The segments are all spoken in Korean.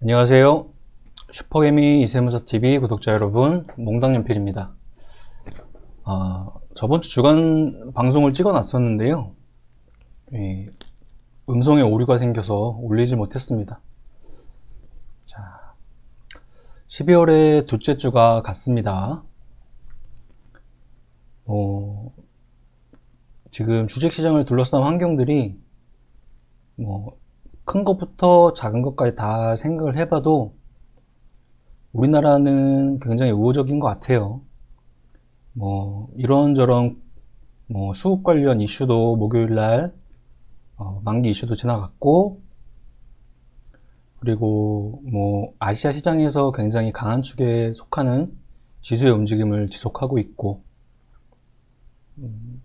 안녕하세요. 슈퍼개미 이세무서TV 구독자 여러분, 몽당연필입니다. 아, 저번 주 주간 방송을 찍어 놨었는데요. 이 음성에 오류가 생겨서 올리지 못했습니다. 자, 12월의 둘째 주가 갔습니다. 어, 지금 주식시장을 둘러싼 환경들이 뭐, 큰 것부터 작은 것까지 다 생각을 해봐도 우리나라는 굉장히 우호적인 것 같아요. 뭐, 이런저런 뭐 수급 관련 이슈도 목요일 날 어, 만기 이슈도 지나갔고, 그리고 뭐 아시아 시장에서 굉장히 강한 축에 속하는 지수의 움직임을 지속하고 있고, 음,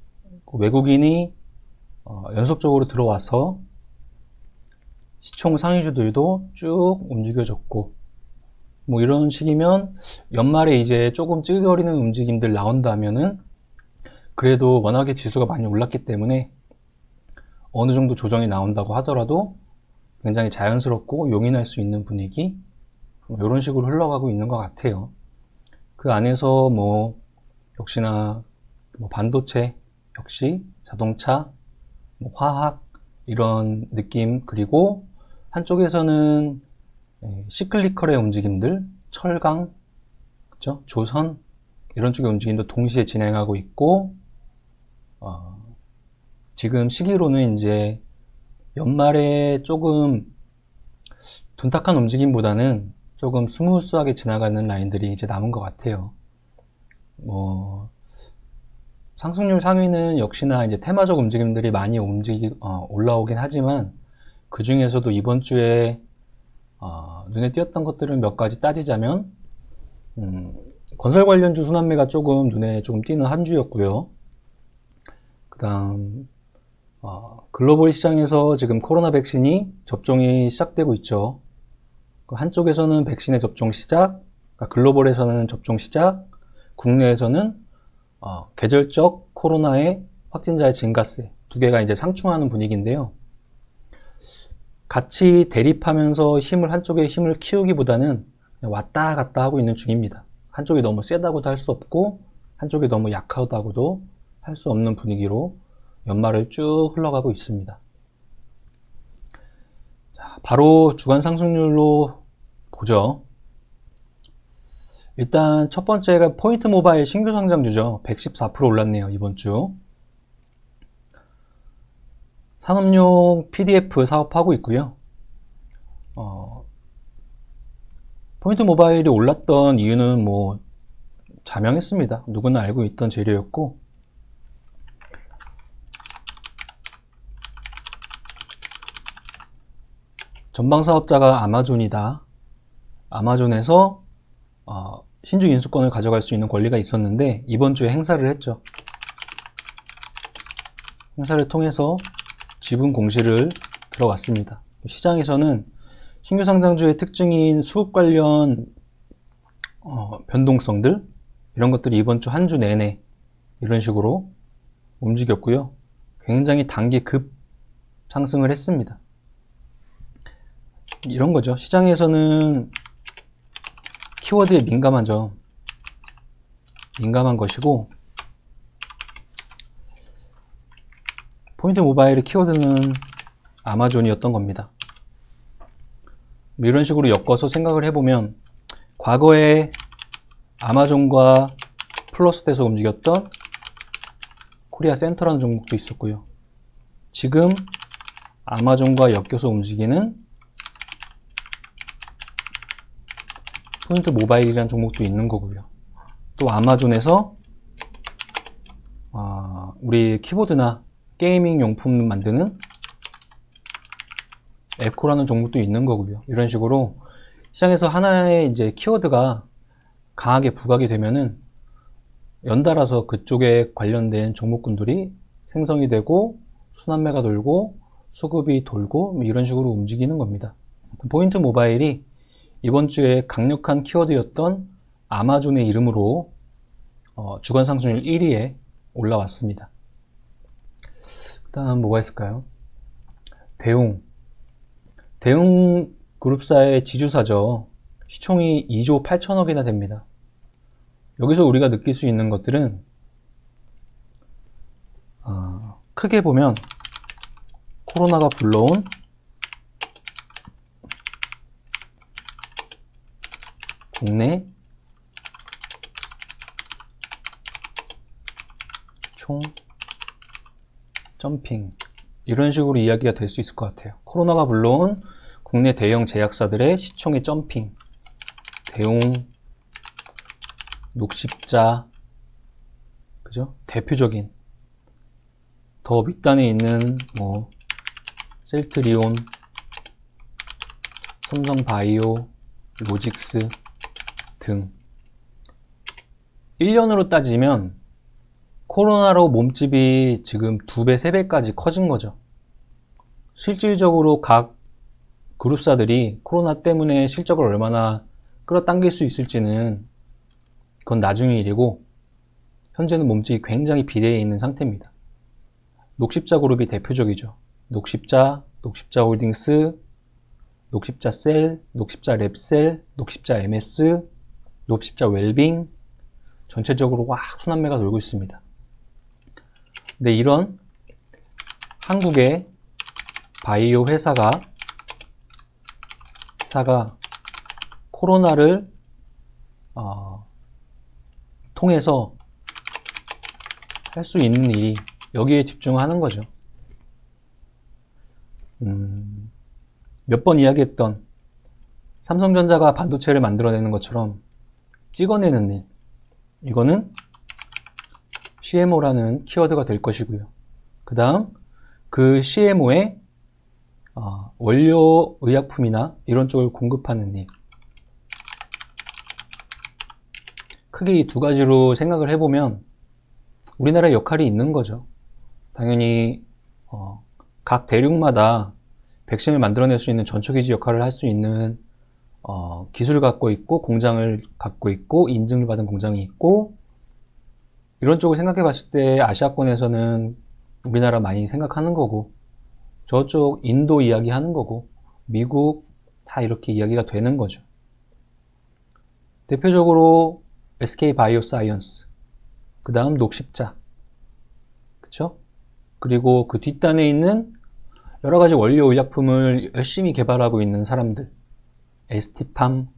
외국인이 어, 연속적으로 들어와서 시총 상위주들도 쭉 움직여줬고, 뭐 이런 식이면 연말에 이제 조금 찌그러리는 움직임들 나온다면은 그래도 워낙에 지수가 많이 올랐기 때문에 어느 정도 조정이 나온다고 하더라도 굉장히 자연스럽고 용인할 수 있는 분위기 이런 식으로 흘러가고 있는 것 같아요. 그 안에서 뭐 역시나 뭐 반도체 역시 자동차, 뭐 화학 이런 느낌 그리고 한쪽에서는 예, 시클리컬의 움직임들, 철강, 그죠? 조선 이런 쪽의 움직임도 동시에 진행하고 있고 어, 지금 시기로는 이제 연말에 조금 둔탁한 움직임보다는 조금 스무스하게 지나가는 라인들이 이제 남은 것 같아요. 뭐 상승률 상위는 역시나 이제 테마적 움직임들이 많이 움직이 어, 올라오긴 하지만 그 중에서도 이번 주에 어, 눈에 띄었던 것들은 몇 가지 따지자면 음, 건설 관련주 순환매가 조금 눈에 조금 띄는 한 주였고요. 그다음 어, 글로벌 시장에서 지금 코로나 백신이 접종이 시작되고 있죠. 그 한쪽에서는 백신의 접종 시작, 그러니까 글로벌에서는 접종 시작, 국내에서는 어, 계절적 코로나의 확진자의 증가세 두 개가 이제 상충하는 분위기인데요. 같이 대립하면서 힘을 한쪽에 힘을 키우기보다는 왔다 갔다 하고 있는 중입니다. 한쪽이 너무 세다고도 할 수 없고 한쪽이 너무 약하다고도 할 수 없는 분위기로 연말을 쭉 흘러가고 있습니다. 자, 바로 주간 상승률로 보죠. 일단 첫 번째가 포인트 모바일 신규 상장주죠. 114% 올랐네요, 이번 주. 산업용 PDF 사업하고 있고요. 어, 포인트 모바일이 올랐던 이유는 뭐 자명했습니다. 누구나 알고 있던 재료였고 전방 사업자가 아마존이다. 아마존에서 어, 신주 인수권을 가져갈 수 있는 권리가 있었는데 이번 주에 행사를 했죠. 행사를 통해서 지분 공시를 들어갔습니다. 시장에서는 신규 상장주의 특징인 수급 관련 어, 변동성들 이런 것들이 이번 주한주 내내 이런 식으로 움직였고요. 굉장히 단기 급 상승을 했습니다. 이런 거죠. 시장에서는 키워드에 민감한 점, 민감한 것이고, 포인트 모바일의 키워드는 아마존이었던 겁니다. 뭐 이런 식으로 엮어서 생각을 해보면, 과거에 아마존과 플러스 돼서 움직였던 코리아 센터라는 종목도 있었고요. 지금 아마존과 엮여서 움직이는 포인트 모바일이라는 종목도 있는 거고요. 또 아마존에서 어, 우리 키보드나 게이밍 용품 만드는 에코라는 종목도 있는 거고요. 이런 식으로 시장에서 하나의 이제 키워드가 강하게 부각이 되면은 연달아서 그쪽에 관련된 종목군들이 생성이 되고 순환매가 돌고 수급이 돌고 뭐 이런 식으로 움직이는 겁니다. 포인트 모바일이 이번 주에 강력한 키워드였던 아마존의 이름으로 어, 주간 상승률 1위에 올라왔습니다. 그 다음 뭐가 있을까요? 대웅. 대웅 그룹사의 지주사죠. 시총이 2조 8천억이나 됩니다. 여기서 우리가 느낄 수 있는 것들은 어, 크게 보면 코로나가 불러온 국내 총 점핑 이런 식으로 이야기가 될 수 있을 것 같아요. 코로나가 불러온 국내 대형 제약사들의 시총의 점핑, 대웅, 녹십자, 그죠? 대표적인 더 밑단에 있는 뭐 셀트리온, 삼성바이오, 로직스 등 1년으로 따지면 코로나로 몸집이 지금 두 배, 세 배까지 커진 거죠. 실질적으로 각 그룹사들이 코로나 때문에 실적을 얼마나 끌어당길 수 있을지는 그건 나중의 일이고 현재는 몸집이 굉장히 비대해 있는 상태입니다. 녹십자 그룹이 대표적이죠. 녹십자, 녹십자 홀딩스, 녹십자 셀, 녹십자 랩셀, 녹십자 MS, 녹십자 웰빙 전체적으로 와 순환매가 돌고 있습니다. 근데 이런 한국의 바이오 회사가 사가 코로나를 어, 통해서 할 수 있는 일이 여기에 집중하는 거죠. 음, 몇 번 이야기했던 삼성전자가 반도체를 만들어내는 것처럼 찍어내는 일. 이거는 CMO라는 키워드가 될 것이고요. 그 다음 그 CMO의 어, 원료 의약품이나 이런 쪽을 공급하는 일. 크게 이 두 가지로 생각을 해보면 우리나라의 역할이 있는 거죠. 당연히 어, 각 대륙마다 백신을 만들어낼 수 있는 전초기지 역할을 할 수 있는 어, 기술을 갖고 있고 공장을 갖고 있고 인증을 받은 공장이 있고 이런 쪽을 생각해 봤을 때 아시아권에서는 우리나라 많이 생각하는 거고 저쪽 인도 이야기 하는 거고 미국 다 이렇게 이야기가 되는 거죠. 대표적으로 SK 바이오사이언스 그 다음 녹십자 그쵸? 그리고 그 뒷단에 있는 여러 가지 원료 의약품을 열심히 개발하고 있는 사람들 에스티팜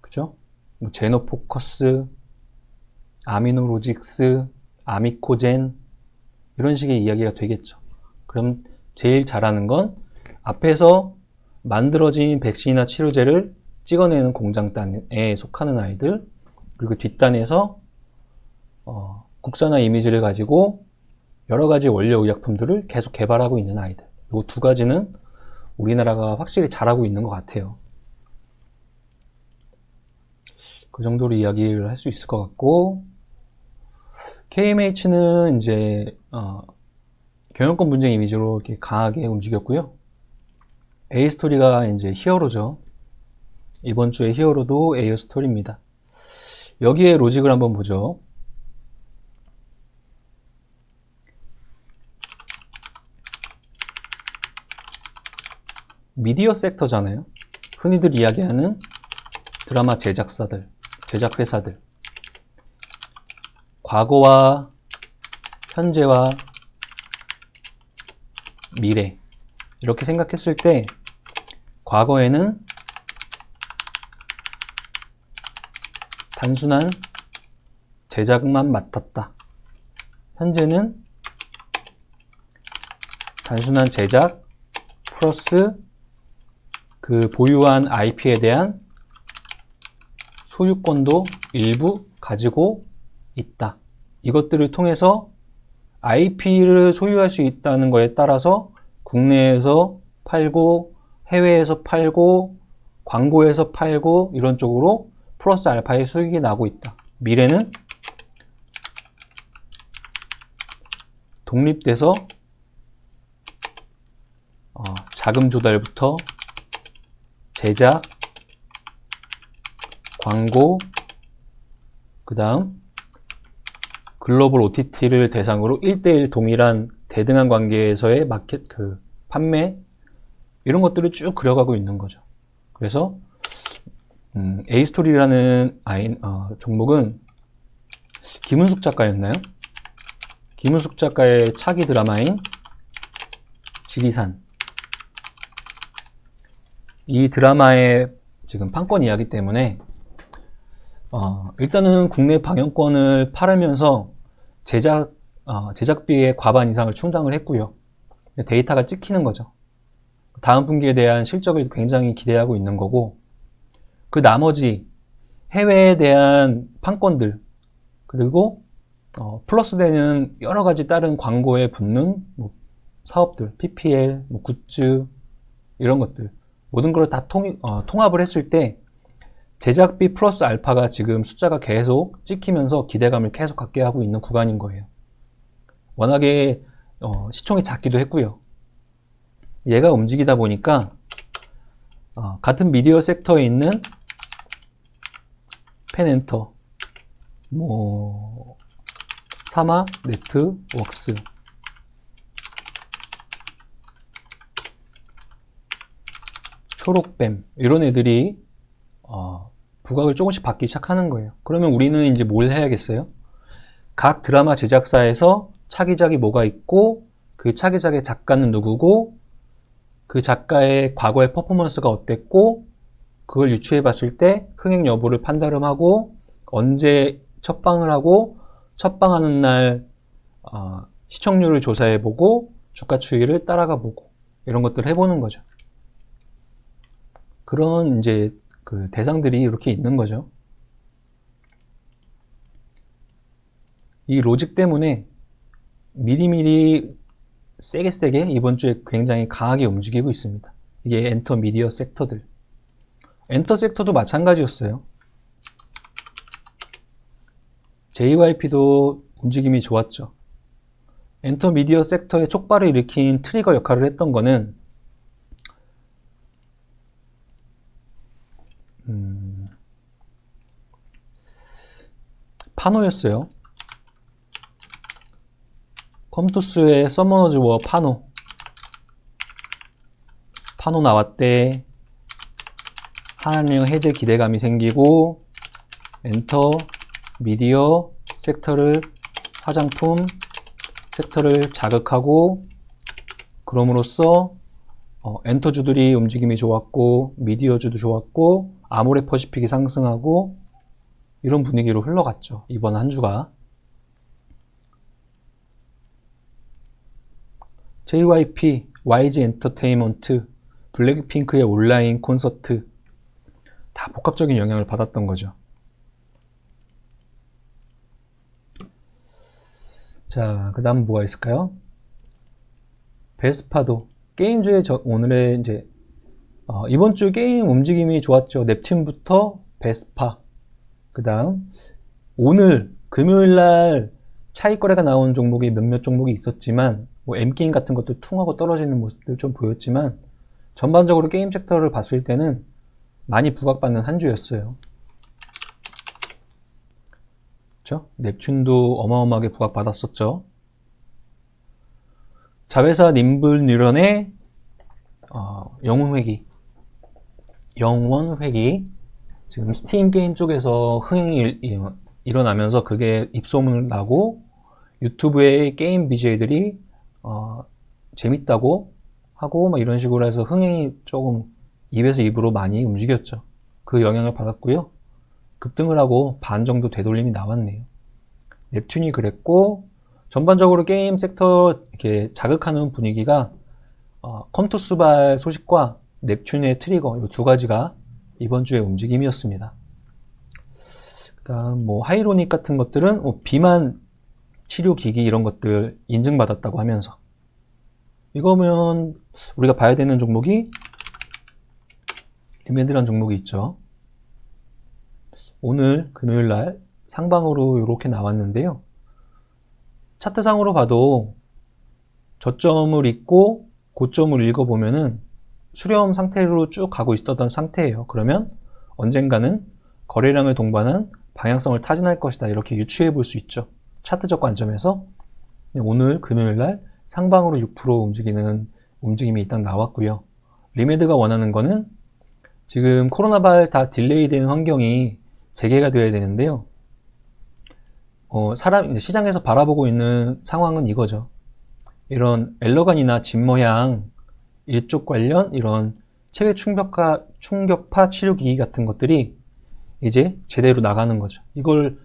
그죠? 뭐 제노포커스 아미노로직스 아미코젠 이런 식의 이야기가 되겠죠. 그럼 제일 잘하는 건 앞에서 만들어진 백신이나 치료제를 찍어내는 공장단에 속하는 아이들 그리고 뒷단에서 어, 국산화 이미지를 가지고 여러 가지 원료 의약품들을 계속 개발하고 있는 아이들 이 두 가지는 우리나라가 확실히 잘하고 있는 것 같아요. 그 정도로 이야기를 할 수 있을 것 같고 KMH는 이제 어, 경영권 분쟁 이미지로 이렇게 강하게 움직였고요. A 스토리가 이제 히어로죠. 이번 주의 히어로도 A 스토리입니다. 여기에 로직을 한번 보죠. 미디어 섹터잖아요. 흔히들 이야기하는 드라마 제작사들, 제작회사들. 과거와 현재와 미래. 이렇게 생각했을 때, 과거에는 단순한 제작만 맡았다. 현재는 단순한 제작 플러스 그 보유한 IP에 대한 소유권도 일부 가지고 있다. 이것들을 통해서 IP를 소유할 수 있다는 것에 따라서 국내에서 팔고 해외에서 팔고 광고에서 팔고 이런 쪽으로 플러스 알파의 수익이 나고 있다. 미래는 독립돼서 어, 자금 조달부터 제작, 광고, 그 다음 글로벌 OTT를 대상으로 1대1 동일한 대등한 관계에서의 마켓, 그 판매 이런 것들을 쭉 그려가고 있는 거죠. 그래서 음, A스토리라는 아이, 어, 종목은 김은숙 작가였나요? 김은숙 작가의 차기 드라마인 지리산 이 드라마의 지금 판권 이야기 때문에 어, 일단은 국내 방영권을 팔으면서 제작 어, 제작비의 과반 이상을 충당을 했고요. 데이터가 찍히는 거죠. 다음 분기에 대한 실적을 굉장히 기대하고 있는 거고 그 나머지 해외에 대한 판권들 그리고 어, 플러스 되는 여러 가지 다른 광고에 붙는 뭐 사업들, PPL, 뭐 굿즈 이런 것들 모든 걸다 어, 통합을 했을 때 제작비 플러스 알파가 지금 숫자가 계속 찍히면서 기대감을 계속 갖게 하고 있는 구간인 거예요. 워낙에 어, 시총이 작기도 했고요. 얘가 움직이다 보니까 어, 같은 미디어 섹터에 있는 펜엔터, 뭐 사마, 네트 웍스 초록뱀 이런 애들이 어, 부각을 조금씩 받기 시작하는 거예요. 그러면 우리는 이제 뭘 해야겠어요? 각 드라마 제작사에서 차기작이 뭐가 있고 그 차기작의 작가는 누구고 그 작가의 과거의 퍼포먼스가 어땠고 그걸 유추해 봤을 때 흥행 여부를 판단하고 언제 첫방을 하고 첫방하는 날 어, 시청률을 조사해 보고 주가 추이를 따라가 보고 이런 것들을 해보는 거죠. 그런 이제 그 대상들이 이렇게 있는 거죠. 이 로직 때문에 미리미리 세게 세게 이번 주에 굉장히 강하게 움직이고 있습니다. 이게 엔터 미디어 섹터들. 엔터 섹터도 마찬가지였어요. JYP도 움직임이 좋았죠. 엔터 미디어 섹터의 촉발을 일으킨 트리거 역할을 했던 거는 음, 파노였어요. 컴투스의 서머너즈 워 파노. 파노 나왔대. 하나명 해제 기대감이 생기고 엔터 미디어 섹터를 화장품 섹터를 자극하고 그럼으로써 어, 엔터주들이 움직임이 좋았고 미디어주도 좋았고 아모레 퍼시픽이 상승하고 이런 분위기로 흘러갔죠 이번 한 주가 JYP, YG 엔터테인먼트, 블랙핑크의 온라인 콘서트 다 복합적인 영향을 받았던 거죠. 자, 그 다음 뭐가 있을까요? 베스파도 게임주의 저, 오늘의 이제 어, 이번 주 게임 움직임이 좋았죠. 넵튠부터 베스파. 그 다음 오늘 금요일 날 차익 거래가 나온 종목이 몇몇 종목이 있었지만 뭐 M게임 같은 것도 퉁하고 떨어지는 모습들 좀 보였지만 전반적으로 게임 섹터를 봤을 때는 많이 부각받는 한 주였어요. 그렇죠? 넵튠도 어마어마하게 부각받았었죠. 자회사 님블 뉴런의 어, 영웅회기 영원회기 지금 스팀 게임 쪽에서 흥행이 일, 일어나면서 그게 입소문을 나고 유튜브의 게임 BJ들이 어, 재밌다고 하고 막 이런 식으로 해서 흥행이 조금 입에서 입으로 많이 움직였죠. 그 영향을 받았고요. 급등을 하고 반 정도 되돌림이 나왔네요. 넵튠이 그랬고 전반적으로 게임 sek터 이렇게 자극하는 분위기가 어, 컴투스발 소식과 넵튠의 트리거 이 두 가지가 이번 주의 움직임이었습니다. 그다음 뭐 하이로닉 같은 것들은 뭐 비만 치료 기기 이런 것들 인증받았다고 하면서 이거면 우리가 봐야 되는 종목이 리메드란 종목이 있죠. 오늘 금요일 날 상방으로 이렇게 나왔는데요. 차트상으로 봐도 저점을 읽고 고점을 읽어보면은 수렴 상태로 쭉 가고 있었던 상태예요. 그러면 언젠가는 거래량을 동반한 방향성을 타진할 것이다. 이렇게 유추해 볼 수 있죠. 차트적 관점에서 오늘 금요일 날 상방으로 6% 움직이는 움직임이 일단 나왔고요. 리메드가 원하는 거는 지금 코로나 발 다 딜레이 되는 환경이 재개가 되어야 되는데요. 어, 사람, 시장에서 바라보고 있는 상황은 이거죠. 이런 엘러간이나 집 모양, 일쪽 관련 이런 체외 충격파, 충격파 치료 기기 같은 것들이 이제 제대로 나가는 거죠. 이걸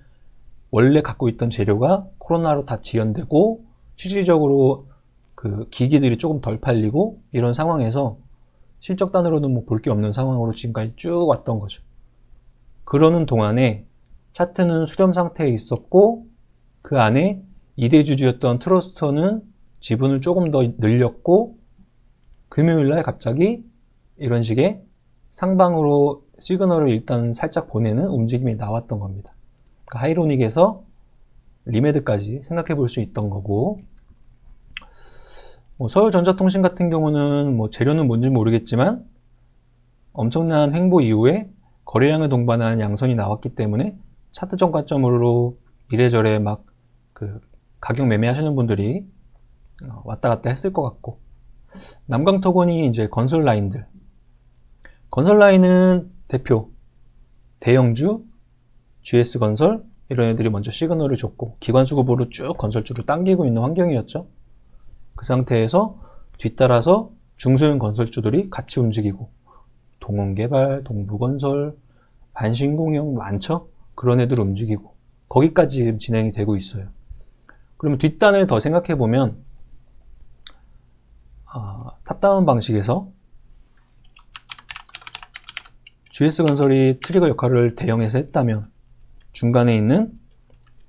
원래 갖고 있던 재료가 코로나로 다 지연되고 실질적으로 그 기기들이 조금 덜 팔리고 이런 상황에서 실적단으로는 뭐 볼 게 없는 상황으로 지금까지 쭉 왔던 거죠. 그러는 동안에 차트는 수렴 상태에 있었고 그 안에 2대 주주였던 트러스터는 지분을 조금 더 늘렸고 금요일 날 갑자기 이런 식의 상방으로 시그널을 일단 살짝 보내는 움직임이 나왔던 겁니다. 그러니까 하이로닉에서 리메드까지 생각해 볼 수 있던 거고 뭐 서울전자통신 같은 경우는 뭐 재료는 뭔지 모르겠지만 엄청난 횡보 이후에 거래량을 동반한 양선이 나왔기 때문에 차트 정가점으로 이래저래 막 그 가격 매매하시는 분들이 어, 왔다 갔다 했을 것 같고 남강토건이 이제 건설 라인들 건설 라인은 대표 대형주 GS건설 이런 애들이 먼저 시그널을 줬고 기관 수급으로 쭉 건설주를 당기고 있는 환경이었죠. 그 상태에서 뒤따라서 중소형 건설주들이 같이 움직이고 동원개발, 동부건설, 반신공영 많죠? 그런 애들 움직이고 거기까지 지금 진행이 되고 있어요. 그러면 뒷단을 더 생각해 보면 아, 탑다운 방식에서 GS건설이 트리거 역할을 대형에서 했다면 중간에 있는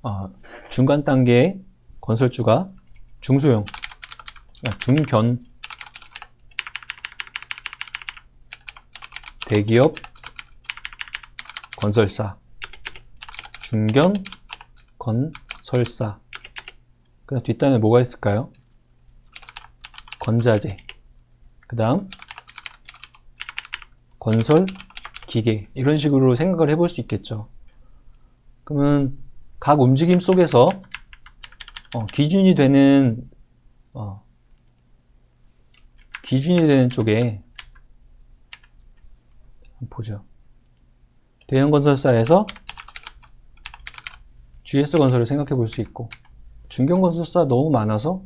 어, 중간 단계의 건설주가 중소형, 중견 대기업 건설사, 중견 건설사. 그 뒷단에 뭐가 있을까요? 건자재. 그 다음 건설 기계. 이런 식으로 생각을 해볼 수 있겠죠. 그러면 각 움직임 속에서 어, 기준이 되는 어, 기준이 되는 쪽에 보죠. 대형 건설사에서 GS 건설을 생각해 볼 수 있고 중견 건설사 너무 많아서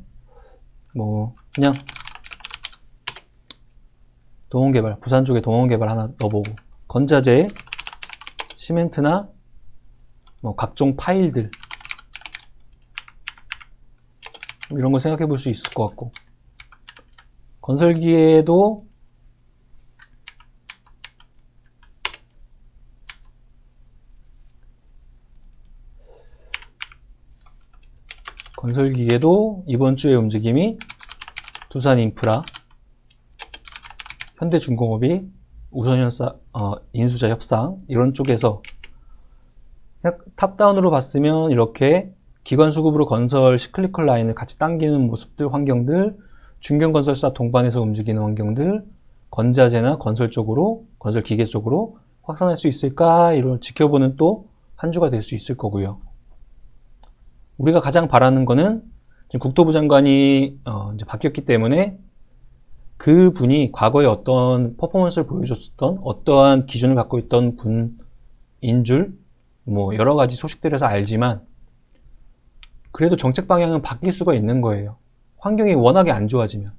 뭐 그냥 동원개발 부산 쪽에 동원개발 하나 넣어보고. 건자재 시멘트나 뭐 각종 파일들. 이런 걸 생각해 볼 수 있을 것 같고. 건설기에도 건설기계도 이번 주의 움직임이 두산인프라, 현대중공업이 우선연사 어, 인수자 협상 이런 쪽에서 탑다운으로 봤으면 이렇게 기관 수급으로 건설 시클리컬 라인을 같이 당기는 모습들, 환경들, 중견 건설사 동반해서 움직이는 환경들, 건자재나 건설 쪽으로, 건설 기계 쪽으로 확산할 수 있을까? 이런 지켜보는 또 한 주가 될 수 있을 거고요. 우리가 가장 바라는 거는 지금 국토부 장관이 어 이제 바뀌었기 때문에 그 분이 과거에 어떤 퍼포먼스를 보여줬었던 어떠한 기준을 갖고 있던 분인 줄 뭐 여러 가지 소식들에서 알지만 그래도 정책 방향은 바뀔 수가 있는 거예요. 환경이 워낙에 안 좋아지면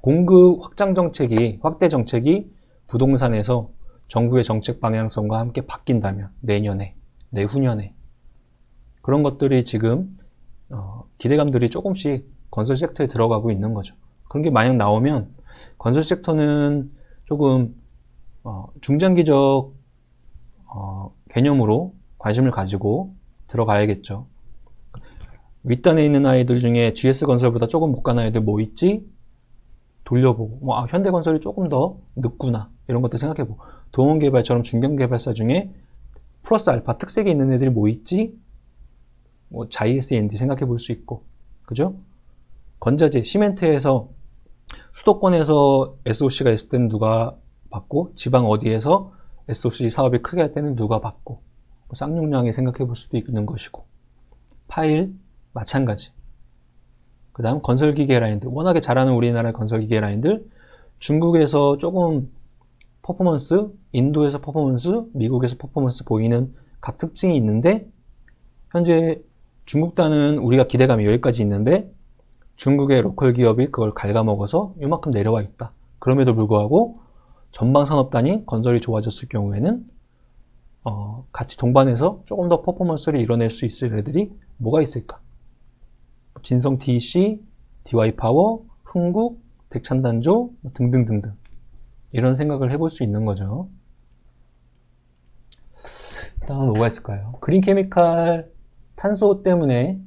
공급 확장 정책이 확대 정책이 부동산에서 정부의 정책 방향성과 함께 바뀐다면 내년에 내후년에 그런 것들이 지금 어, 기대감들이 조금씩 건설 섹터에 들어가고 있는 거죠. 그런 게 만약 나오면 건설 섹터는 조금 어, 중장기적 어, 개념으로 관심을 가지고 들어가야겠죠. 윗단에 있는 아이들 중에 GS건설보다 조금 못 가는 아이들 뭐 있지? 돌려보고 뭐 아, 현대건설이 조금 더 늦구나 이런 것도 생각해보고 동원개발처럼 중견개발사 중에 플러스 알파 특색이 있는 애들이 뭐 있지? 뭐 JSND 생각해 볼 수 있고 그죠? 건자재 시멘트에서 수도권에서 SOC가 있을 때는 누가 받고 지방 어디에서 SOC 사업이 크게 할 때는 누가 받고 뭐 쌍용량에 생각해 볼 수도 있는 것이고 파일 마찬가지 그 다음 건설기계 라인들 워낙에 잘하는 우리나라의 건설기계 라인들 중국에서 조금 퍼포먼스, 인도에서 퍼포먼스, 미국에서 퍼포먼스 보이는 각 특징이 있는데 현재 중국단은 우리가 기대감이 여기까지 있는데 중국의 로컬 기업이 그걸 갉아먹어서 이만큼 내려와 있다. 그럼에도 불구하고 전방 산업단이 건설이 좋아졌을 경우에는 어, 같이 동반해서 조금 더 퍼포먼스를 이뤄낼 수 있을 애들이 뭐가 있을까? 진성 TEC, DY 파워, 흥국, 백찬단조 뭐 등등등등 이런 생각을 해볼 수 있는 거죠. 다음 뭐가 있을까요? 그린 케미칼 탄소 때문에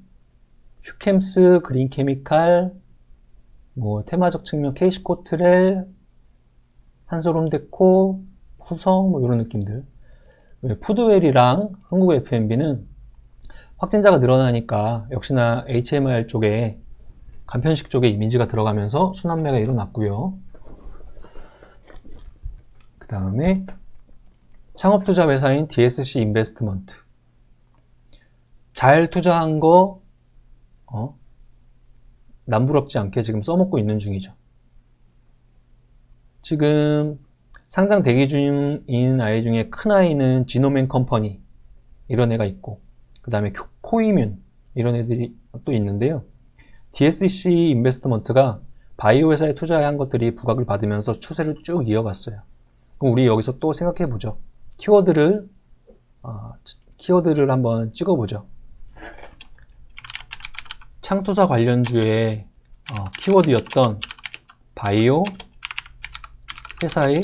휴캠스, 그린 케미칼, 뭐 테마적 측면 케이시 코트렐, 한솔홈데코, 후성 뭐 이런 느낌들. 푸드웰이랑 한국 F&B는 확진자가 늘어나니까 역시나 HMR 쪽에 간편식 쪽에 이미지가 들어가면서 순환매가 일어났고요. 그 다음에 창업투자 회사인 DSC 인베스트먼트. 잘 투자한 거, 어, 남부럽지 않게 지금 써먹고 있는 중이죠. 지금 상장 대기 중인 아이 중에 큰 아이는 지노맨 컴퍼니 이런 애가 있고 그 다음에 코이뮨 이런 애들이 또 있는데요. DSC 인베스트먼트가 바이오 회사에 투자한 것들이 부각을 받으면서 추세를 쭉 이어갔어요. 그럼 우리 여기서 또 생각해 보죠. 키워드를 어, 키워드를 한번 찍어 보죠. 창투사 관련주의 어, 키워드였던 바이오 회사의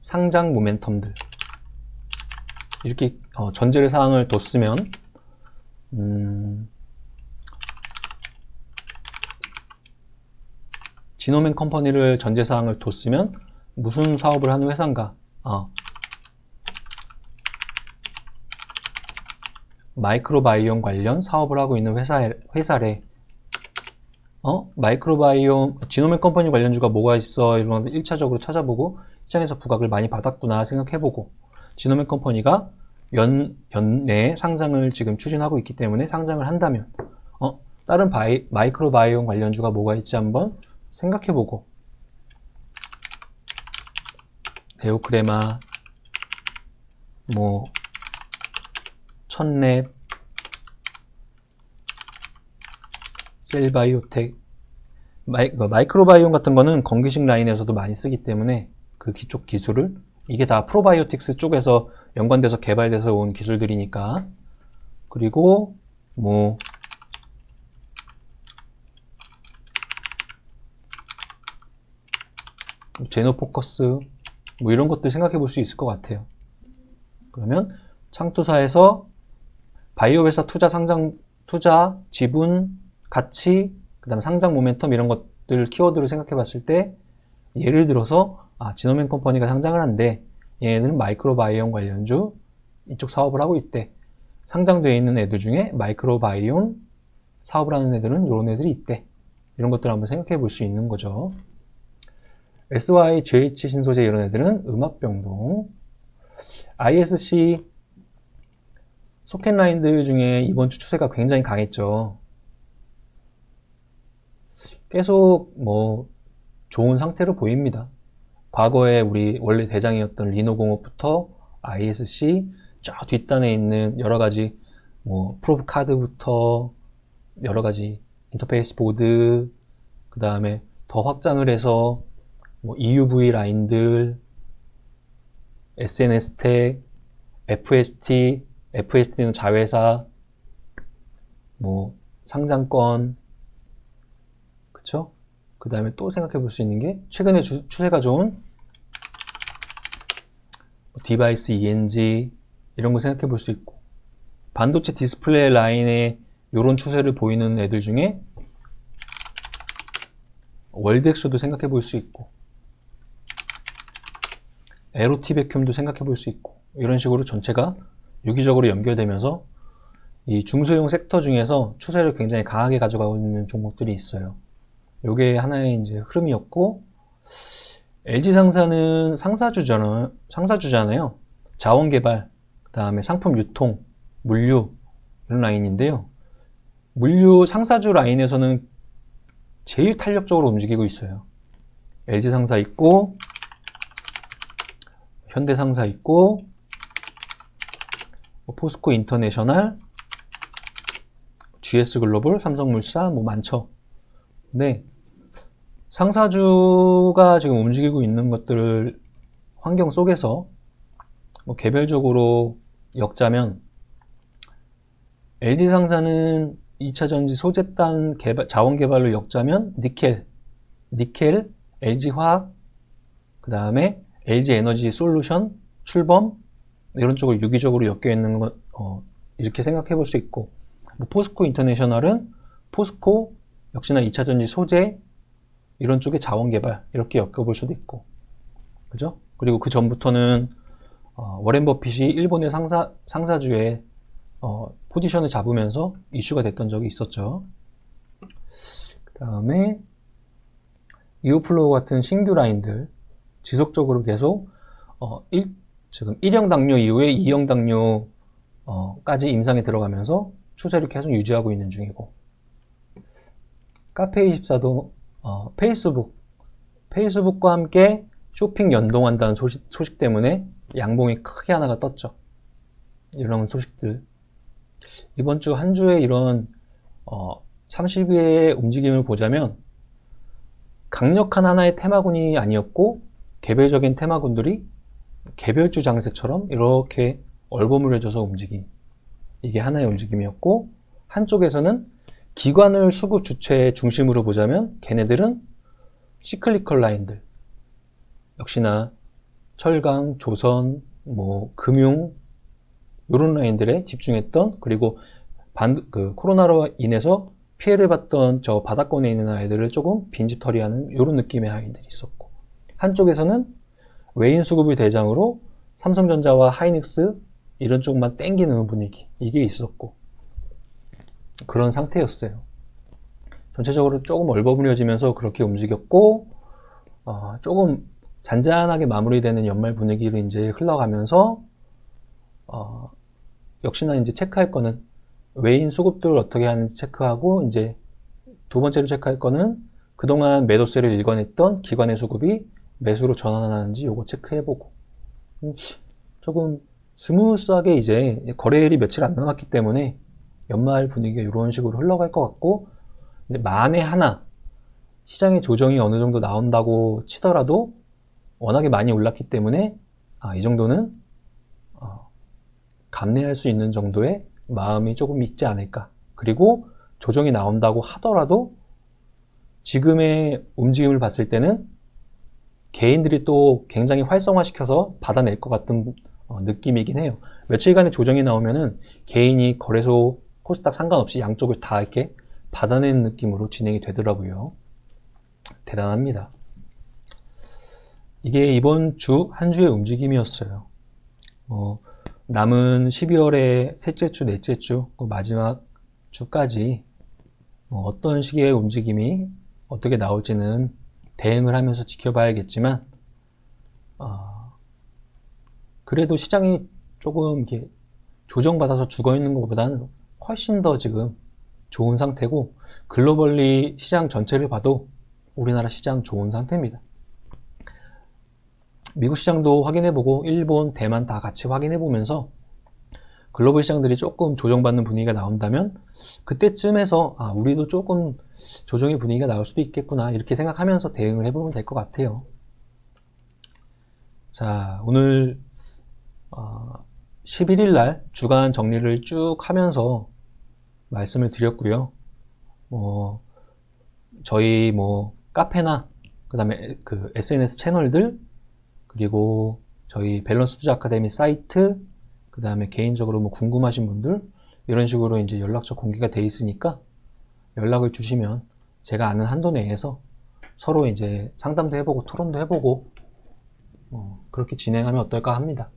상장 모멘텀들 이렇게 어, 전제 사항을 뒀으면 음, 지노맨 컴퍼니를 전제 사항을 뒀으면 무슨 사업을 하는 회사인가? 어, 마이크로바이옴 관련 사업을 하고 있는 회사, 회사래. 어? 마이크로바이옴, 지노맨 컴퍼니 관련주가 뭐가 있어? 이런 걸 1차적으로 찾아보고 시장에서 부각을 많이 받았구나 생각해보고 지노맨 컴퍼니가 연, 연내 상장을 지금 추진하고 있기 때문에 상장을 한다면 어? 다른 바이, 마이크로바이옴 관련주가 뭐가 있지 한번 생각해보고 네오크레마 뭐 천랩, 셀바이오텍, 마이, 그 마이크로바이옴 같은 거는 건기식 라인에서도 많이 쓰기 때문에 그 기쪽 기술을 이게 다 프로바이오틱스 쪽에서 연관돼서 개발돼서 온 기술들이니까. 그리고 뭐 제노포커스 뭐 이런 것들 생각해 볼 수 있을 것 같아요. 그러면 창투사에서 바이오 회사 투자 상장 투자 지분 가치 그다음 상장 모멘텀 이런 것들 키워드를 생각해 봤을 때 예를 들어서 아, 지노맨 컴퍼니가 상장을 한데 얘네는 마이크로바이옴 관련주 이쪽 사업을 하고 있대. 상장되어 있는 애들 중에 마이크로바이옴 사업을 하는 애들은 이런 애들이 있대. 이런 것들 을 한번 생각해 볼 수 있는 거죠. SY, JH 신소재 이런 애들은 음압병동, ISC 소켓 라인들 중에 이번 주 추세가 굉장히 강했죠. 계속 뭐 좋은 상태로 보입니다. 과거에 우리 원래 대장이었던 리노공업부터 ISC 쫙 뒷단에 있는 여러 가지 뭐 프로브 카드부터 여러 가지 인터페이스 보드 그 다음에 더 확장을 해서 뭐 EUV 라인들 SNS 텍 FST FST는 자회사, 뭐 상장권, 그쵸? 그 다음에 또 생각해 볼 수 있는 게 최근에 주, 추세가 좋은 뭐 디바이스 ENG 이런 거 생각해 볼 수 있고 반도체 디스플레이 라인에 이런 추세를 보이는 애들 중에 월덱스도 생각해 볼 수 있고 에로티 베큐움도 생각해 볼 수 있고 이런 식으로 전체가 유기적으로 연결되면서 이 중소형 섹터 중에서 추세를 굉장히 강하게 가져가고 있는 종목들이 있어요. 이게 하나의 이제 흐름이었고 LG 상사는 상사주잖아요. 상사주잖아요. 자원 개발, 그다음에 상품 유통, 물류 이런 라인인데요. 물류 상사주 라인에서는 제일 탄력적으로 움직이고 있어요. LG 상사 있고, 현대 상사 있고, 뭐 포스코 인터내셔널, GS 글로벌, 삼성물산 뭐 많죠. 근데 상사주가 지금 움직이고 있는 것들을 환경 속에서 뭐 개별적으로 엮자면 LG 상사는 2차 전지 소재단 개발, 자원 개발로 엮자면 니켈, 니켈, LG 화학, 그 다음에 LG 에너지 솔루션, 출범 이런 쪽을 유기적으로 엮여 있는 것 어, 이렇게 생각해 볼 수 있고 뭐 포스코 인터내셔널은 포스코 역시나 2차 전지 소재 이런 쪽의 자원 개발 이렇게 엮여 볼 수도 있고 그죠? 그리고 그 전부터는 어, 워렌 버핏이 일본의 상사 상사주에 어, 포지션을 잡으면서 이슈가 됐던 적이 있었죠. 그 다음에 이오플로우 같은 신규 라인들 지속적으로 계속 어, 1, 지금 1형 당뇨 이후에 2형 당뇨까지 임상에 들어가면서 추세를 계속 유지하고 있는 중이고 카페24도 어, 페이스북 페이스북과 함께 쇼핑 연동한다는 소식, 소식 때문에 양봉이 크게 하나가 떴죠. 이런 소식들 이번 주 한 주의 이런 어, 30일의 움직임을 보자면 강력한 하나의 테마군이 아니었고 개별적인 테마군들이 개별주 장세처럼 이렇게 얼버무려져서 움직임. 이게 하나의 움직임이었고 한쪽에서는 기관을 수급 주체 중심으로 보자면 걔네들은 시클리컬 라인들. 역시나 철강, 조선, 뭐 금융 이런 라인들에 집중했던 그리고 반, 그 코로나로 인해서 피해를 봤던 저 바닥권에 있는 아이들을 조금 빈집털이하는 이런 느낌의 아이들이 있었고 한쪽에서는 외인 수급을 대장으로 삼성전자와 하이닉스 이런 쪽만 땡기는 분위기 이게 있었고 그런 상태였어요. 전체적으로 조금 얼버무려지면서 그렇게 움직였고 어, 조금 잔잔하게 마무리되는 연말 분위기로 이제 흘러가면서 어, 역시나 이제 체크할 거는 외인 수급들을 어떻게 하는지 체크하고 이제 두 번째로 체크할 거는 그동안 매도세를 일궈냈던 기관의 수급이 매수로 전환하는지 요거 체크해보고 음, 조금 스무스하게 이제 거래일이 며칠 안 남았기 때문에 연말 분위기가 이런 식으로 흘러갈 것 같고 이제 만에 하나 시장의 조정이 어느 정도 나온다고 치더라도 워낙에 많이 올랐기 때문에 아, 이 정도는 어, 감내할 수 있는 정도의 마음이 조금 있지 않을까. 그리고 조정이 나온다고 하더라도 지금의 움직임을 봤을 때는 개인들이 또 굉장히 활성화시켜서 받아낼 것 같은 어, 느낌이긴 해요. 며칠간의 조정이 나오면은 개인이 거래소 코스닥 상관없이 양쪽을 다 이렇게 받아내는 느낌으로 진행이 되더라고요. 대단합니다. 이게 이번 주 한 주의 움직임이었어요. 어, 남은 12월의 셋째 주, 넷째 주, 그 마지막 주까지 뭐 어떤 식의 움직임이 어떻게 나올지는 대응을 하면서 지켜봐야겠지만, 어, 그래도 시장이 조금 이렇게 조정받아서 죽어 있는 것보다는 훨씬 더 지금 좋은 상태고, 글로벌리 시장 전체를 봐도 우리나라 시장 좋은 상태입니다. 미국 시장도 확인해보고 일본, 대만 다 같이 확인해보면서 글로벌 시장들이 조금 조정받는 분위기가 나온다면 그때쯤에서 아, 우리도 조금 조정의 분위기가 나올 수도 있겠구나 이렇게 생각하면서 대응을 해보면 될 것 같아요. 자, 오늘 어, 11일 날 주간 정리를 쭉 하면서 말씀을 드렸고요. 뭐 저희 뭐 카페나 그 다음에 그 SNS 채널들 그리고 저희 밸런스 투자 아카데미 사이트, 그 다음에 개인적으로 뭐 궁금하신 분들, 이런 식으로 이제 연락처 공개가 돼 있으니까 연락을 주시면 제가 아는 한도 내에서 서로 이제 상담도 해보고 토론도 해보고 어, 그렇게 진행하면 어떨까 합니다.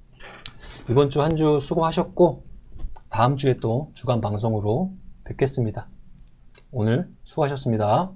이번 주 한주 수고하셨고 다음 주에 또 주간 방송으로 뵙겠습니다. 오늘 수고하셨습니다.